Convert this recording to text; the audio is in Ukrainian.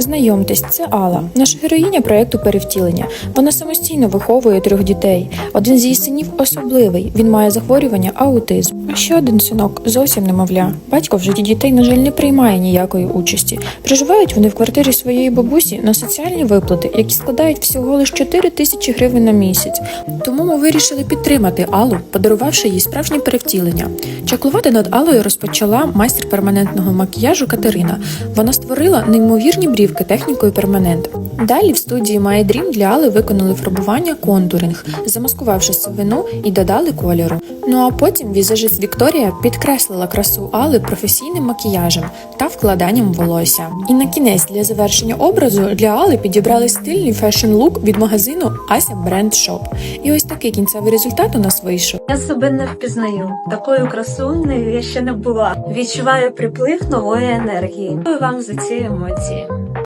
Знайомтесь, це Алла, наша героїня проєкту перевтілення. Вона самостійно виховує трьох дітей. Один з її синів особливий. Він має захворювання аутизм. А ще один синок зовсім немовля. Батько в житті дітей, на жаль, не приймає ніякої участі. Проживають вони в квартирі своєї бабусі на соціальні виплати, які складають всього лише 4 тисячі гривень на місяць. Тому ми вирішили підтримати Аллу, подарувавши їй справжнє перевтілення. Чаклувати над Аллою розпочала майстер перманентного макіяжу Катерина. Вона створила неймовірні брівки технікою перманент. Далі в студії My Dream для Алли виконали фарбування контуринг, замаскувавши сивину і додали кольору. Ну а потім візажист Вікторія підкреслила красу Алли професійним макіяжем та вкладанням волосся. І на кінець для завершення образу для Алли підібрали стильний фешн-лук від магазину Ася Бренд Shop. І ось такий кінцевий результат у нас вийшов. Я себе не впізнаю. Такою красунею я ще не була. Відчуваю приплив нової енергії. Дякую вам за ці емоції.